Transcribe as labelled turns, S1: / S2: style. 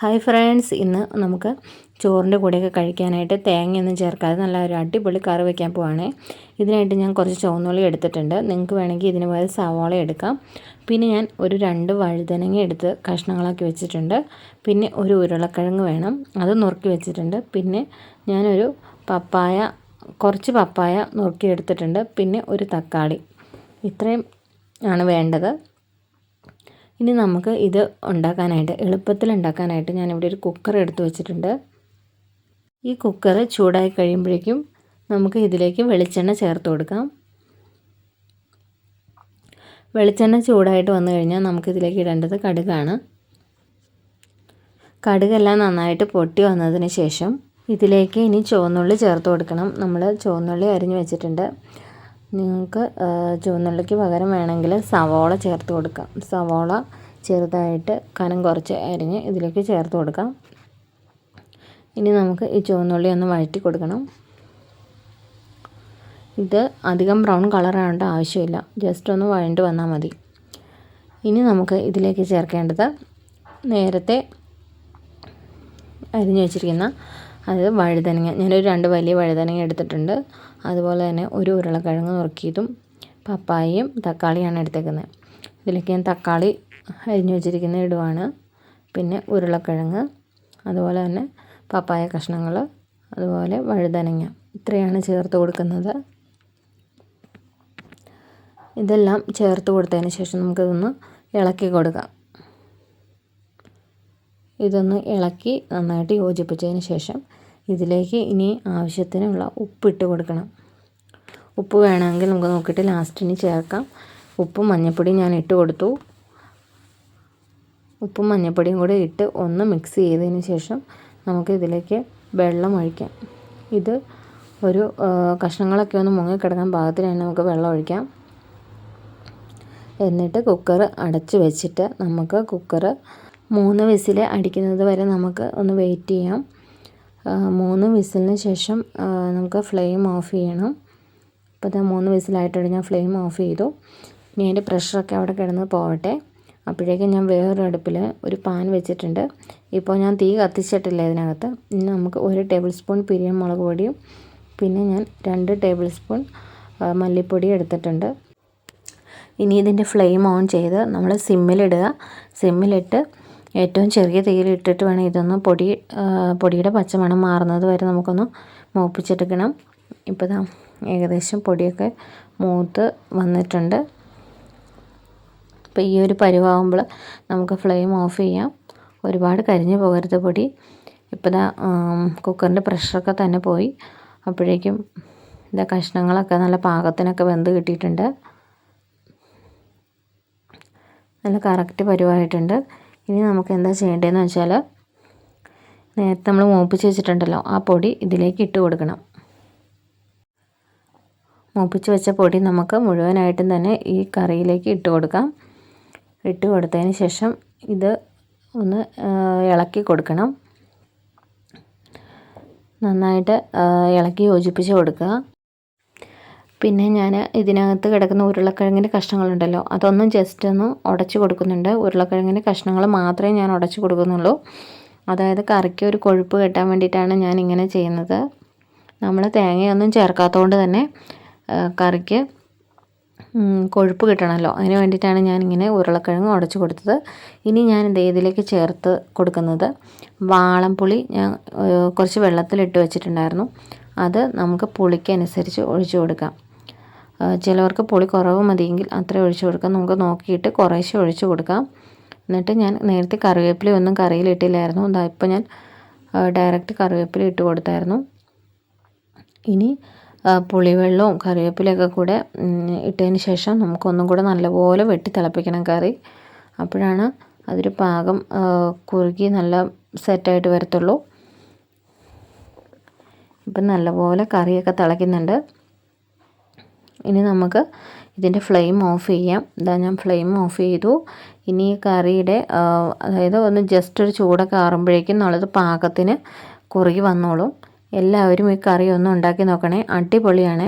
S1: Hi friends ഇന്ന് നമുക്ക് ചോറിന്റെ കൂടെയൊക്കെ കഴിക്കാനായിട്ട് തേങ്ങയൊന്നും ചേർക്കാതെ നല്ല ഒരു അടിപൊളി കറി വയ്ക്കാൻ പോവാണ്. ഇതിനായിട്ട് ഞാൻ കുറച്ച് ചുവന്നുള്ളി എടുത്തിട്ടുണ്ട്. നിങ്ങൾക്ക് വേണമെങ്കിൽ ഇതിന് പകരം സവാള എടുക്കാം. പിന്നെ ഞാൻ ഒരു രണ്ട് വഴുതനങ്ങ എടുത്ത് കഷ്ണങ്ങളാക്കി വെച്ചിട്ടുണ്ട്. പിന്നെ ഒരു ഉരുളക്കിഴങ്ങ് വേണം. അത് നുറുക്കി വെച്ചിട്ടുണ്ട്. പിന്നെ ഞാനൊരു പപ്പായ കുറച്ച് പപ്പായ നുറുക്കി എടുത്തിട്ടുണ്ട്. പിന്നെ ഒരു തക്കാളി. ഇത്രയും ആണ് വേണ്ടത്. ഇനി നമുക്ക് ഇത് ഉണ്ടാക്കാനായിട്ട് എളുപ്പത്തിൽ ഉണ്ടാക്കാനായിട്ട് ഞാനിവിടെ ഒരു കുക്കർ എടുത്തു വെച്ചിട്ടുണ്ട്. ഈ കുക്കർ ചൂടായി കഴിയുമ്പോഴേക്കും നമുക്ക് ഇതിലേക്ക് വെളിച്ചെണ്ണ ചേർത്ത് കൊടുക്കാം. വെളിച്ചെണ്ണ ചൂടായിട്ട് വന്നു കഴിഞ്ഞാൽ നമുക്കിതിലേക്ക് ഇടേണ്ടത് കടുകാണ്. കടുകെല്ലാം നന്നായിട്ട് പൊട്ടി വന്നതിന് ശേഷം ഇതിലേക്ക് ഇനി ചുവന്നുള്ളി ചേർത്ത് കൊടുക്കണം. നമ്മൾ ചുവന്നുള്ളി അരിഞ്ഞു വെച്ചിട്ടുണ്ട്. നിങ്ങൾക്ക് ചുവന്നുള്ളിക്ക് പകരം വേണമെങ്കിൽ സവോള ചേർത്ത് കൊടുക്കാം. സവോള ചെറുതായിട്ട് കനം കുറച്ച് അരിഞ്ഞ് ഇതിലേക്ക് ചേർത്ത് കൊടുക്കാം. ഇനി നമുക്ക് ഈ ചുവന്നുള്ളി ഒന്ന് വഴറ്റി കൊടുക്കണം. ഇത് അധികം ബ്രൗൺ കളറാവേണ്ട ആവശ്യമില്ല. ജസ്റ്റ് ഒന്ന് വഴണ്ട് വന്നാൽ മതി. ഇനി നമുക്ക് ഇതിലേക്ക് ചേർക്കേണ്ടത് നേരത്തെ അരിഞ്ഞു വെച്ചിരിക്കുന്ന അത് വഴുതനങ്ങ. ഞാനൊരു രണ്ട് വലിയ വഴുതനങ്ങ എടുത്തിട്ടുണ്ട്. അതുപോലെ തന്നെ ഒരു ഉരുളക്കിഴങ്ങ് നുറുക്കിയതും പപ്പായയും തക്കാളിയാണ് എടുത്തേക്കുന്നത്. ഇതിലേക്ക് ഞാൻ തക്കാളി അരിഞ്ഞു വെച്ചിരിക്കുന്ന ഇടുവാണ്. പിന്നെ ഉരുളക്കിഴങ്ങ് അതുപോലെ തന്നെ പപ്പായ കഷ്ണങ്ങൾ അതുപോലെ വഴുതനങ്ങ. ഇത്രയാണ് ചേർത്ത് കൊടുക്കുന്നത്. ഇതെല്ലാം ചേർത്ത് കൊടുത്തതിന് ശേഷം നമുക്കിതൊന്ന് ഇളക്കി കൊടുക്കാം. ഇതൊന്ന് ഇളക്കി നന്നായിട്ട് യോജിപ്പിച്ചതിന് ശേഷം ഇതിലേക്ക് ഇനി ആവശ്യത്തിനുള്ള ഉപ്പിട്ട് കൊടുക്കണം. ഉപ്പ് വേണമെങ്കിൽ നമുക്ക് നോക്കിയിട്ട് ലാസ്റ്റിന് ചേർക്കാം. ഉപ്പും മഞ്ഞൾപ്പൊടിയും ഞാൻ ഇട്ട് കൊടുത്തു. ഉപ്പും മഞ്ഞൾപ്പൊടിയും കൂടി ഇട്ട് ഒന്ന് മിക്സ് ചെയ്തതിന് ശേഷം നമുക്ക് ഇതിലേക്ക് വെള്ളം ഒഴിക്കാം. ഇത് ഒരു കഷ്ണങ്ങളൊക്കെ ഒന്ന് മുങ്ങിക്കിടക്കാൻ പാകത്തിന് തന്നെ നമുക്ക് വെള്ളം ഒഴിക്കാം. എന്നിട്ട് കുക്കർ അടച്ച് വെച്ചിട്ട് നമുക്ക് കുക്കർ മൂന്ന് വിസിൽ അടിക്കുന്നത് വരെ നമുക്ക് ഒന്ന് വെയിറ്റ് ചെയ്യാം. മൂന്ന് വിസിലിന് ശേഷം നമുക്ക് ഫ്ലെയിം ഓഫ് ചെയ്യണം. ഇപ്പോൾ മൂന്ന് വിസിലായിട്ടുണ്ട്. ഞാൻ ഫ്ലെയിം ഓഫ് ചെയ്തു. ഇനി അതിന്റെ പ്രഷറൊക്കെ അവിടെ കിടന്ന് പോവട്ടെ അപ്പോഴേക്കും ഞാൻ വേറൊരു അടുപ്പിൽ ഒരു പാൻ വെച്ചിട്ടുണ്ട്. ഇപ്പോൾ ഞാൻ തീ കത്തിച്ചിട്ടില്ല ഇതിനകത്ത്. ഇനി നമുക്ക് ഒരു ടേബിൾ സ്പൂൺ പിരിയൻ മുളക് പൊടിയും പിന്നെ ഞാൻ രണ്ട് ടേബിൾ സ്പൂൺ മല്ലിപ്പൊടി എടുത്തിട്ടുണ്ട്. ഇനി ഇതിന്റെ ഫ്ലെയിം ഓൺ ചെയ്ത് നമ്മൾ സിമ്മിലിടുക സിമ്മിലിട്ട് ഏറ്റവും ചെറിയ തീയിലിട്ടിട്ട് വേണം ഇതൊന്ന് പൊടി പൊടിയുടെ പച്ചമണം മാറുന്നത് വരെ നമുക്കൊന്ന് മൂപ്പിച്ചെടുക്കണം. ഇപ്പോൾ ഏകദേശം പൊടിയൊക്കെ മൂത്ത് വന്നിട്ടുണ്ട്. അപ്പോൾ ഈ ഒരു പരിവാകുമ്പോൾ നമുക്ക് ഫ്ലെയിം ഓഫ് ചെയ്യാം. ഒരുപാട് കരിഞ്ഞു പോകരുത് പൊടി. ഇപ്പോൾ ഇതാ കുക്കറിന്റെ പ്രഷറൊക്കെ തന്നെ പോയി. അപ്പോഴേക്കും ഇതാ കഷ്ണങ്ങളൊക്കെ നല്ല പാകത്തിനൊക്കെ വെന്ത് കിട്ടിയിട്ടുണ്ട്. നല്ല കറക്റ്റ് പരുവായിട്ടുണ്ട്. ഇനി നമുക്ക് എന്താ ചെയ്യേണ്ടതെന്ന് വെച്ചാൽ നേരത്തെ നമ്മൾ മൂപ്പിച്ച് വെച്ചിട്ടുണ്ടല്ലോ ആ പൊടി ഇതിലേക്ക് ഇട്ട് കൊടുക്കണം. മൂപ്പിച്ച് വെച്ച പൊടി നമുക്ക് മുഴുവനായിട്ടും തന്നെ ഈ കറിയിലേക്ക് ഇട്ട് കൊടുക്കാം. ഇട്ട് കൊടുത്തതിന് ശേഷം ഇത് ഒന്ന് ഇളക്കി കൊടുക്കണം. നന്നായിട്ട് ഇളക്കി യോജിപ്പിച്ച് കൊടുക്കുക. പിന്നെ ഞാൻ ഇതിനകത്ത് കിടക്കുന്ന ഉരുളക്കിഴങ്ങിന്റെ കഷ്ണങ്ങളുണ്ടല്ലോ അതൊന്നും ജസ്റ്റ് ഒന്ന് ഉടച്ചു കൊടുക്കുന്നുണ്ട്. ഉരുളക്കിഴങ്ങിന്റെ കഷ്ണങ്ങൾ മാത്രമേ ഞാൻ ഉടച്ചു കൊടുക്കുന്നുള്ളൂ. അതായത് കറിക്ക് ഒരു കൊഴുപ്പ് കെട്ടാൻ വേണ്ടിയിട്ടാണ് ഞാൻ ഇങ്ങനെ ചെയ്യുന്നത്. നമ്മൾ തേങ്ങയൊന്നും ചേർക്കാത്തതുകൊണ്ട് തന്നെ കറിക്ക് കൊഴുപ്പ് കിട്ടണമല്ലോ. അതിന് വേണ്ടിയിട്ടാണ് ഞാനിങ്ങനെ ഉരുളക്കിഴങ്ങ് ഉടച്ചു കൊടുത്തത്. ഇനി ഞാൻ എന്ത് ഇതിലേക്ക് ചേർത്ത് കൊടുക്കുന്നത് വാളംപുളി. ഞാൻ കുറച്ച് വെള്ളത്തിലിട്ട് വെച്ചിട്ടുണ്ടായിരുന്നു. അത് നമുക്ക് പുളിക്കനുസരിച്ച് ഒഴിച്ചു കൊടുക്കാം. ചിലവർക്ക് പുളി കുറവ് മതിയെങ്കിൽ അത്ര ഒഴിച്ചു കൊടുക്കാം. നമുക്ക് നോക്കിയിട്ട് കുറേശ്ശെ ഒഴിച്ചു കൊടുക്കാം. എന്നിട്ട് ഞാൻ നേരത്തെ കറിവേപ്പില ഒന്നും കറിയിലിട്ടില്ലായിരുന്നു എന്താ ഇപ്പോൾ ഞാൻ ഡയറക്റ്റ് കറിവേപ്പില ഇട്ട് കൊടുത്തായിരുന്നു. ഇനി പുളിവെള്ളവും കറിവേപ്പിലയൊക്കെ കൂടെ ഇട്ടതിന് ശേഷം നമുക്കൊന്നും കൂടെ നല്ലപോലെ വെട്ടി തിളപ്പിക്കണം കറി. അപ്പോഴാണ് അതൊരു പാകം കുറുകി നല്ല സെറ്റായിട്ട് വരത്തുള്ളൂ. ഇപ്പം നല്ലപോലെ കറിയൊക്കെ തിളയ്ക്കുന്നുണ്ട്. ഇനി നമുക്ക് ഇതിന്റെ ഫ്ലെയിം ഓഫ് ചെയ്യാം. ഇതാ ഞാൻ ഫ്ലെയിം ഓഫ് ചെയ്തു. ഇനി ഈ കറിയുടെ അതായത് ഒന്ന് ജസ്റ്റ് ഒരു ചൂടൊക്കെ ആറുമ്പോഴേക്കും നല്ലത് പാകത്തിന് കുറുകി വന്നോളും. എല്ലാവരും ഈ കറി ഒന്ന് ഉണ്ടാക്കി നോക്കണേ. അടിപൊളിയാണ്.